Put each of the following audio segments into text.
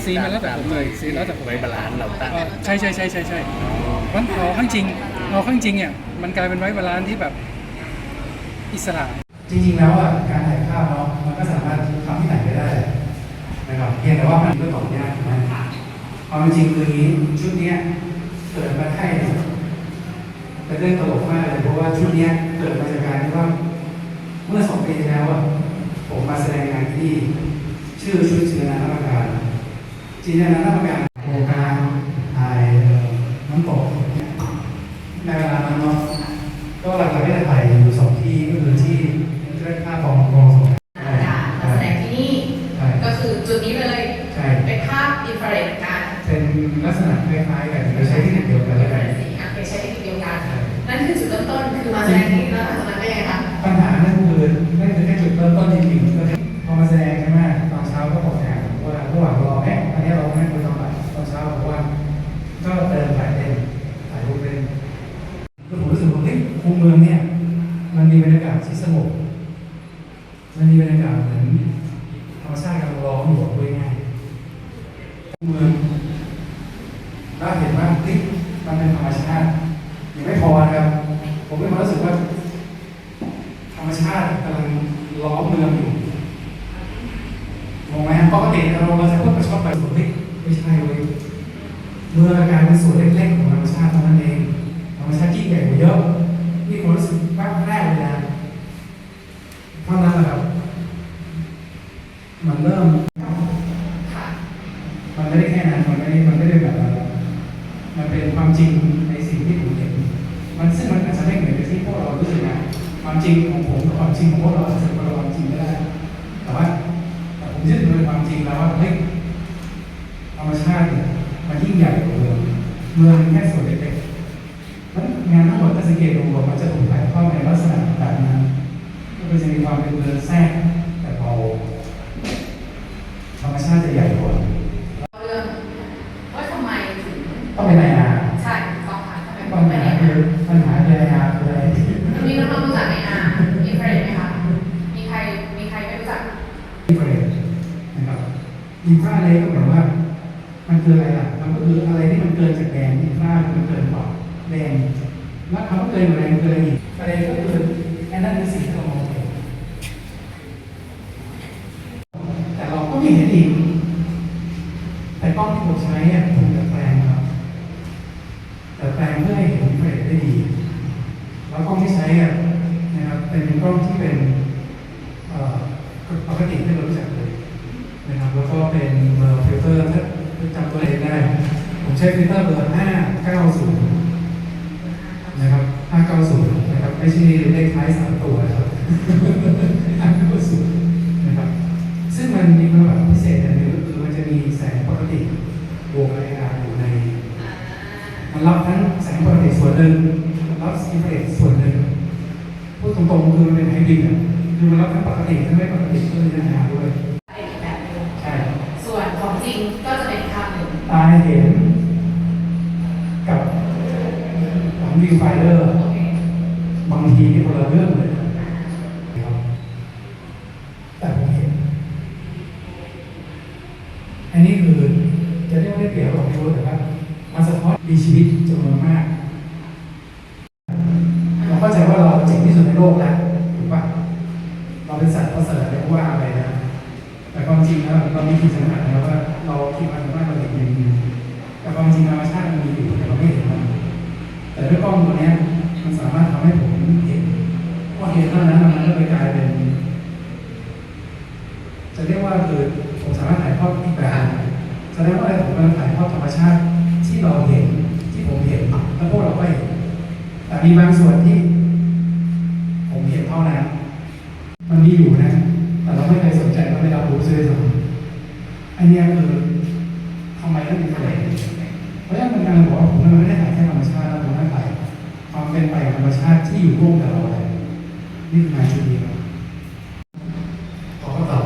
เอาสีมาแล้วแต่ผมเลยสีแล้วแต่ผมไว้บาลานซ์เราตั้งเอ่อใช่ใช่ใช่ใช่ใช่มันเอาข้างจริงเอาข้างจริงเนี่ยมันกลายเป็นไว้บาลานซ์ที่แบบอิสระจริงๆแล้วอะการถ่ายภาพเนาะมันก็สามารถทำที่ไหนก็ได้นะครับเพียงแต่ว่ามันก็ตอบยากถูกไหมความเป็นจริงคืออย่างนี้ชุดเนี้ยเกิดมาให้เนี่ยเป็นเรื่องตลกมากเลยเพราะว่าชุดเนี้ยเกิดมาจากการที่ว่าเมื่อสองปีที่แล้วอะผมมาแสดงงานที่นี่ชื่อชุดจินตนานาฏการ จินตนาน งไหมฮะปกติเราเราจะพูดประชดไปสุดไม่ใช่เว้ยเมื่อการเป็นส่วนเล็กๆของธรรมชาติเท่านั้นเองธรรมชาติยิ่งใหญ่กว่าเยอะนี่ผมรู้สึกแป๊บแรกเลยนะเท่านั้นแหละครับมันเริ่ม ช่ต้องค่ะทำไมปัต้อญงเป็นหาอย่างคืนั้อนปัญหาคืออาคืออะไรมีน้องๆรู้จักไหมอะอินฟราเรดไหมคะ มีใครมีใครไม่รู้จักอินฟราเรดนะครับอินฟราเรดก็หมายว่า มันคืออะไรล่ะ มันก็คืออะไรที่มันเกินจากแดนอินฟราคือมันเกินกว่าแดนแล้วคำว่าเกินกว่าแดนคืออะไรอีกประเด็นก็คือไอ้นั่นคือสิ่งที่เรามองเห็นแต่เราก็ไม่เห็นอีกแต่กล้องที่ผมใช้เนี่ยผมจะแปลงครับแต่แปลงเพื่อให้เห็นอินฟราเรดได้ดี แล้วกล้องที่ใช้อะนะครับเป็นกล้องที่เป็นเอ่อปกติที่เรารู้จักเลยนะครับแล้วก็เป็นเบอร์ฟิลเตอร์ถ้าจำตัวเองได้ ผม ใช้ฟิลเตอร์เบอร์ 590 นะครับ 590 นะครับ ไม่ใช่เลขท้ายสามตัวนะครับ 590 นะครับ ซึ่งมันมีคุณสมบัติพิเศษอย่างนึงก็คือมันจะมีแสงปกติวกอะไรกันอยู่ใน มันรับทั้งแสงปกติส่วนหนึ่งรับอินฟราเรดส่วนหนึ่งพูดตรงๆคือมันเป็นไฮบริดอะคือมันรับทั้งปกติทั้งไม่ปกติก็เลยนะด้วย เป็นอีกแบบหนึง ใช่ ส่วนของจริงก็จะเป็นอีกภาพหนึ่ง ตาเห็นกับของวิวไฟเดอร์ โอเค บางทีนี่คนละเรื่องเลยนะครับแต่ผมเห็น อันนี้คือจะเรียกว่าได้เปรียบหรือไม่รู้แต่ว่ามันสะท้อนมีชีวิตจำนวนมาก เราเข้าใจว่าเราเจ๋งที่สุดในโลกแล้วถูกป่ะเราเป็นสัตว์ประเสริฐเรียกว่าอะไรนะ แต่ความจริงแล้วเรามีขีดจำกัดนะว่าเราคิดมันมากกว่าเด็กอย่างนี้แต่ความจริงธรรมชาติมันมีอยู่แต่เราไม่เห็นมัน แต่ ด้วยกล้องตัวนี้มันสามารถทำให้ผมเห็นพอเห็นเท่านั้นมันก็เลยกลายเป็น จะเรียกว่าคือผมสามารถถ่ายทอดอีกแบบแสดงว่าอะไรผมกำลังถ่ายทอดธรรมชาติที่เราเห็นที่ผมเห็นแล้วพวกเราก็เห็นแต่มีบางส่วนที่ ผมเห็นเท่านั้นมันมีอยู่นะ แต่เราไม่เคยสนใจเราไม่รับรู้ซะด้วยซ้ำอันเนี้ยคือทำไมต้องมีประเด็นเพราะฉะนั้นมันกำลังบอกว่าผมมันไม่ได้ถ่ายแค่ธรรมชาติแล้วผมได้ถ่ายความเป็นไปของธรรมชาติที่อยู่ร่วมกับเราเลยนี่คืองานชุดนี้ครับขอคำตอบ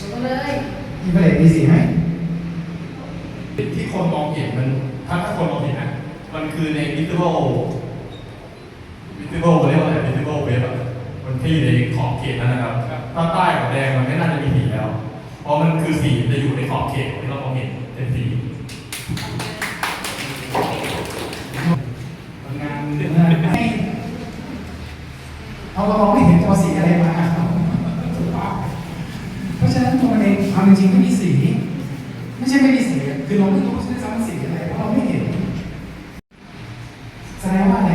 ดูเลย มีประเด็นมีสีไหม ที่คนมองเห็นมัน ถ้าถ้าคนมองเห็นนะ มันคือใน visible visible เรียกว่าอะไร visible wave อะมันที่อยู่ใน ขอบเขตนั้นนะครับถ้าใต้กับแดงมันไม่น่าจะมีสีแล้ว เพราะมันคือสีมันจะอยู่ในขอบเขตของที่เรามองเห็นเป็นสีทำงานให้เอาเรามองไม่เห็นตัวสีอะไรมาเพราะฉะนั้นตัวมันเองความจริงไม่มีสี ไม่ใช่ไม่มีสี คือเราไม่รู้ด้วยซ้ำว่าสีอะไรเพราะเราไม่เห็น แสดงว่าอะไร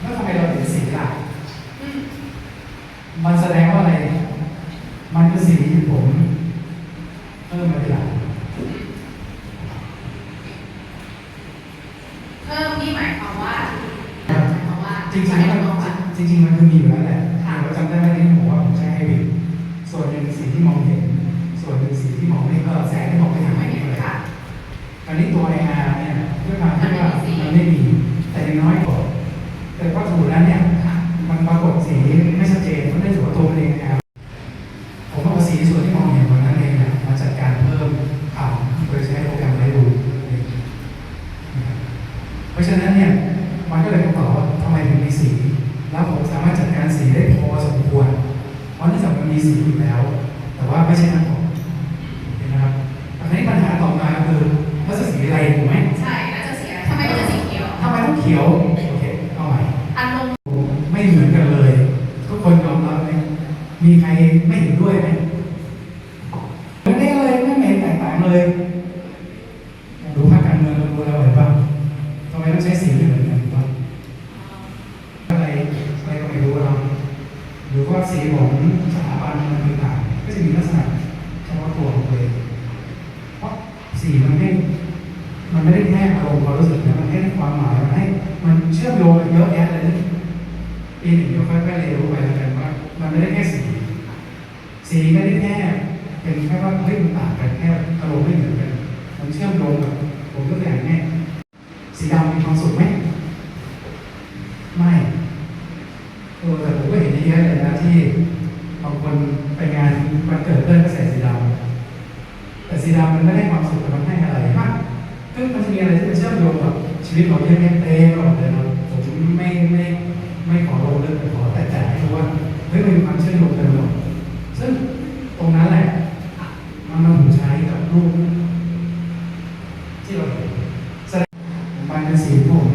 แล้วทำไมเราเห็นสีล่ะ อืม มันแสดงว่าอะไร มันคือสีที่ผมเพิ่มมาทีหลัง เพิ่มนี่หมายความว่า ครั ห บ มายความว่า จริงๆ ห มั มายความว่า นจริงๆมันคือมีอยู่แล้วแหละ ค่ะ เราจำได้ไหมที่ผมบอกว่าผมใช้ไฮบริดส่วนหนึ่งสีที่มองเห็น ส่วนหนึ่งสีที่มองไม่เห็นก็แสงที่มองไม่เห็น ไม่ ไม่ เห็ เห็ น นเลย ค่ะ อันนี้ตัว AR เนี่ยด้วยความที่ว่ามันไม่มีแต่อย่างน้อยกว่าแต่วัตถุนั้นเนี่ยค่ะมันปรากฏสีไม่ชัดเจนมันได้ถือว่าตัวมันเอง หรือว่าสีของสถาบันมันต่างๆก็จะมีลักษณะเฉพาะตัวของตัวเองเพราะสีมันไม่มันไม่ได้แค่อารมณ์ความรู้สึกนะมันให้ความหมายมันให้มันเชื่อมโยงกันเยอะแยะเลยปีหนึ่งเดี๋ยวค่อยๆเรียนรู้ไปแล้วกันว่ามันไม่ได้แค่สีสีไม่ได้แค่เป็นแค่ว่าเฮ้ยมันต่างกันแค่อารมณ์ไม่เหมือนกันมันเชื่อมโยงกับผมก็อย่างง่ายสีดำมีความสุขไหมไม่เออแต่ผมก็เห็นเยอะเลยนะที่บางคนไปงานวันเกิดเพื่อนก็ใส่สีดำแต่สี ดำมันไม่ได้ความสุขแต่มันให้อะไรบ้างซึ่งมันจะมีอะไรที่มันเชื่อมโยงกับชีวิตเราเยอะแยะเต็มไปหมดเลยนะผมไม่ไม่ไม่ขอลงเรื่องแต่ขอแต่แต่ให้รู้ว่าเฮ้ยมันมีความเชื่อมโยงกันหมดซึ่งตรงนั้นแหละมันมาถูกใช้กับรูปที่เราเห็นแสดงมันเป็นสิ่งที่ผม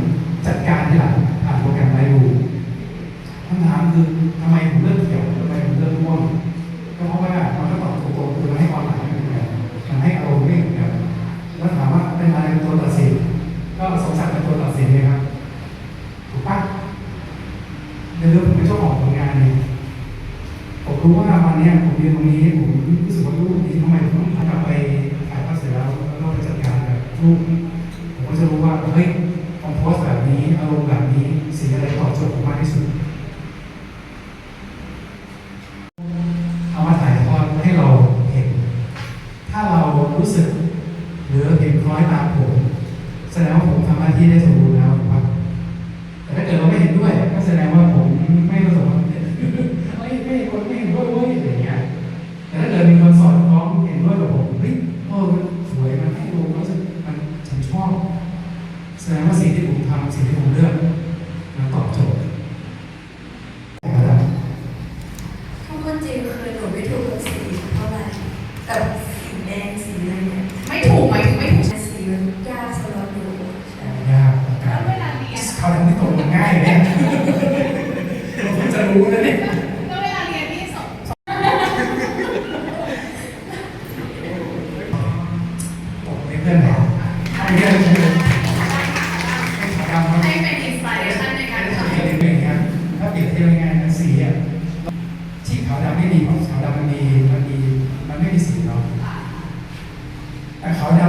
จัดการที่หลังผ่านโปรแกรมไลท์รูคำถามคือทำไมู้ว่าวันนี้ผมเรียนตรงนี้ผมรู้สึกว่าลูกนี้ทำไมผมต้องกลับไปถ่ายภาพเสร็จแล้วแล้วก็ไปจัดการกับลูก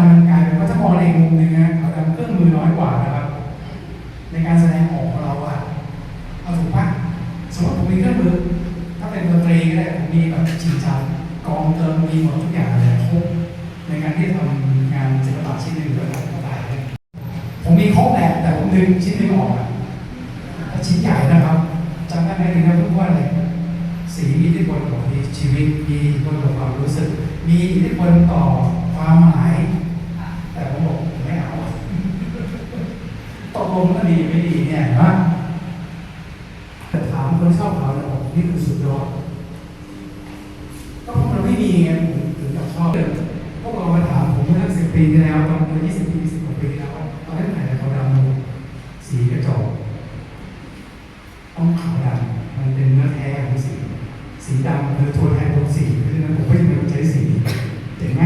มันกลายเป็นว่าถ้ามองในอีกมุมนึงนะขาวดำเครื่องมือน้อยกว่านะครับ ในการแสดงออกของเราอะเอาถูกปะสมมติผมมีเครื่องมือ ถ้าเป็นดนตรีก็ได้ผมมีแบบจิงจังกองเติมมีหมดทุกอย่างเลยครบในการที่ทำงานศิลปะชิ้นหนึ่งด้วยกันก็ได้ผมมีครบแหละแต่ผมดึงชิ้นหนึงออกอะชิ้นใหญ่นะครับจำได้ไหมถึงนะพูดว่าอะไรสีมีอิทธิพลต่อชีวิตมีอิทธิพลต่อความรู้สึก มีอิทธิพลต่อความหมาย สีดำเรือโทนแทนผมสีเพราะฉะนั้นผมก็จะเป็คนใช้สีเจ๋งไหม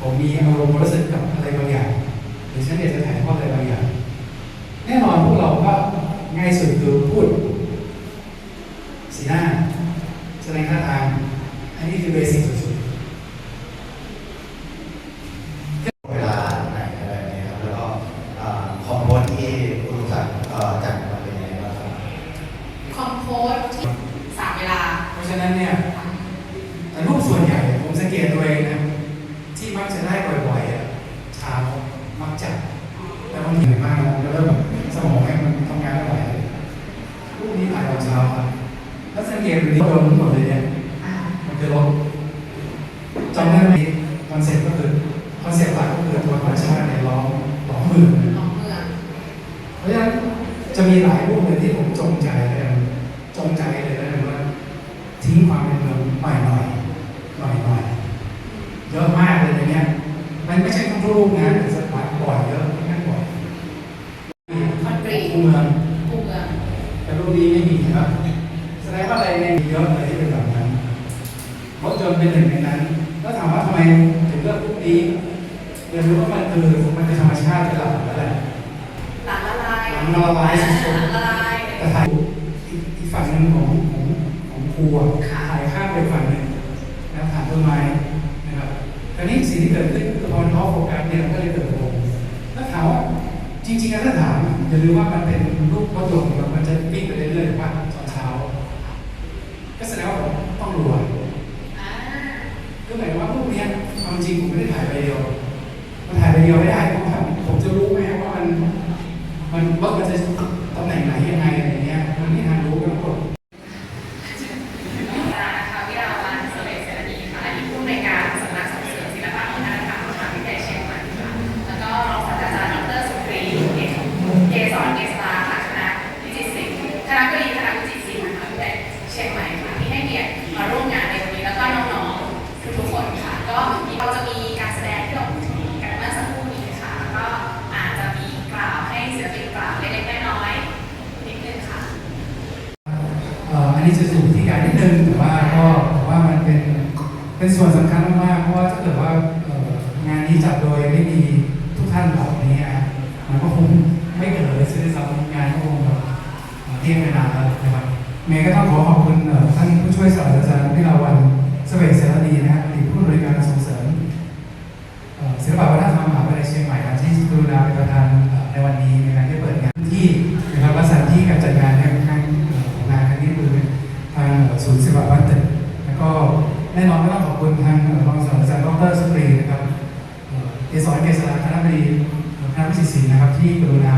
ผมมีอารมณ์รู้สึกกับอะไรบางอย่างหรือฉันอยากจะถ่ายทอดอะไรบางอย่าง แน่นอนพวกเราก็ง่ายสุดคือพูด สีหน้า แสดงท่าทาง อันนี้คือเบสิ ที่ผมจงใจเลยจงใจเลยนะว่าทิ้งความเป็นเมืองไปหน่อยหน่อยหน่อยเยอะมากเลยในนี้มันไม่ใช่ทุกรูปนะสักวัดบ่อยเยอะไม่ใช่บ่อยคอนกรีตเมืองเมืองแต่รูปนี้ไม่มีครับแสดงว่าอะไรเนี่ยเยอะเลยที่เป็นแบบนั้นรถจนเป็นหนึ่งในนั้น ก็ถามว่าทำไมถึงเลือกรูปนี้เรียนรู้ว่ามันคือมันคือธรรมชาติเป็นหลักแล้วแหละหลังละลายหลังละลายสุดๆ วัวถ่ายข้ามไปฝั่งหนึ่งนะผ่านต้นไม้นะครับคราวนี้สิ่งที่เกิดขึ้นคือพอน้องโฟกัสเนี่ยก็เลยเกิดลมแล้วถามว่าจริงๆถ้าถามอย่าลืมว่ามันเป็นรูปวัตถุมันจะวิ่งไปเรื่อยๆว่าตอนเช้า ก็แสดงว่าผมต้องรวยก็หมายว่าพวกนี้ความจริงผมไม่ได้ ที่เวลาแล้วนะครับเมย์ก็ต้องขอขอบคุณท่านผู้ช่วยศาสตราจารย์พิลาวันสเวกเสรีนะฮะอดีตผู้บริการส่งเสริมศิลปวัฒนธรรมมหาวิทยาลัยเชียงใหม่ที่กรุณาเป็นประธานในวันนี้ในการที่เปิดงานที่นะครับประสานที่กับจัดงานในครั้งงานครั้งนี้คือทางศูนย์ศิลปวัฒนตึกแล้วก็แน่นอนก็ต้องขอบคุณทางรองศาสตราจารย์ดรสุรีนะครับเกษรเกษราคณะบดีคณะวิจิตรศิลป์นะครับที่กรุณ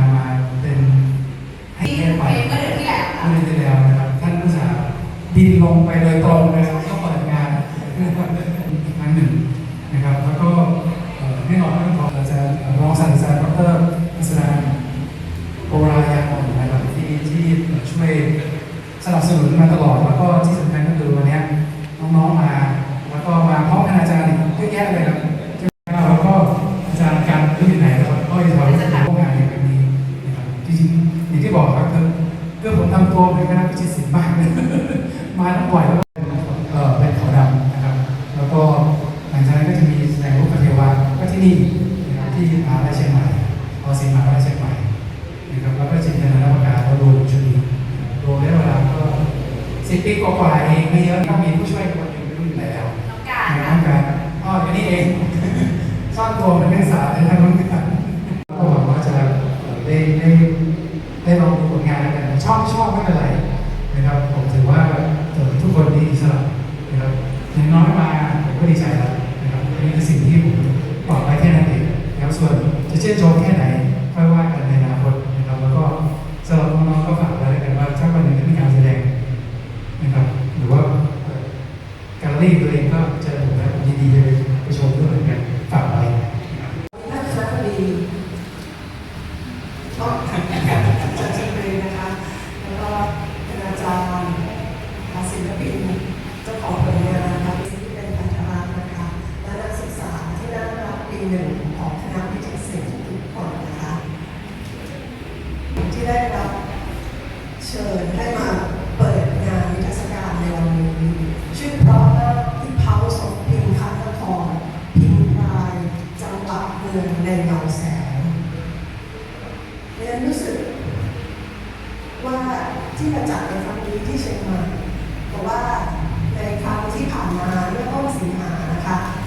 ค่ะ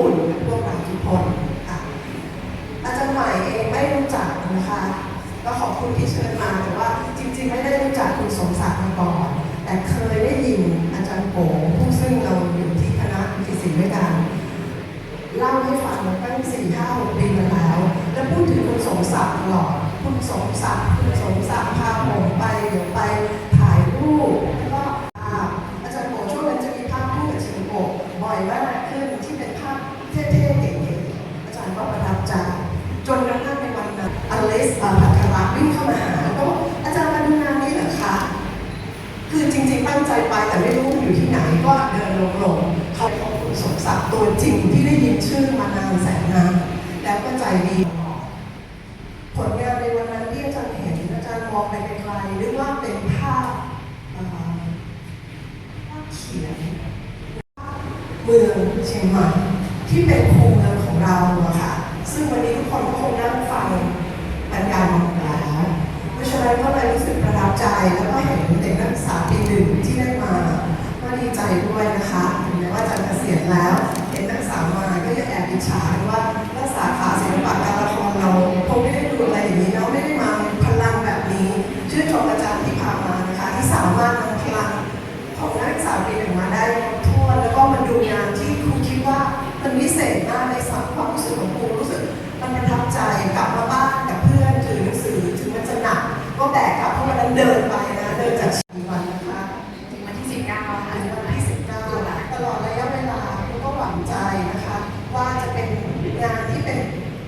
orgulho ชื่อมานานแสนนานแล้วก็ใจดี ผลงานในวันนั้นที่อาจารย์เห็นอาจารย์มองไปไกลๆหรือว่าเป็นภาพภาพเขียนเมืองเชียงใหม่ เดินไปนะเดินจากชีวันนะคะถึงวันที่ 19ค่ะถึงวันที่19ตลอดระยะเวลาเราก็หวังใจนะคะ ว่าจะเป็นงานที่เป็น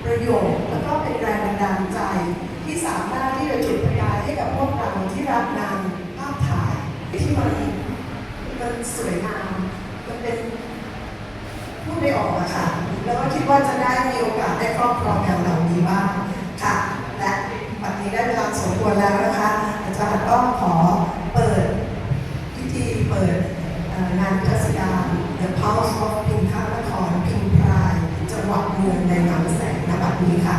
ประโยชน์แล้วก็เป็นแรงบันดาลใจ ที่สามารถที่จะจุดประกายให้กับพวกเราที่รับงานภาพถ่ายที่มันมันสวยงามมันเป็นพูดไม่ออกอะค่ะแล้วก็คิดว่าจะได้มีโอกาสได้ครอบครอง House of พิมพ์นครพิมพรายจังหวัดเมืองในหนองแสนนบัดนี้ค่ะ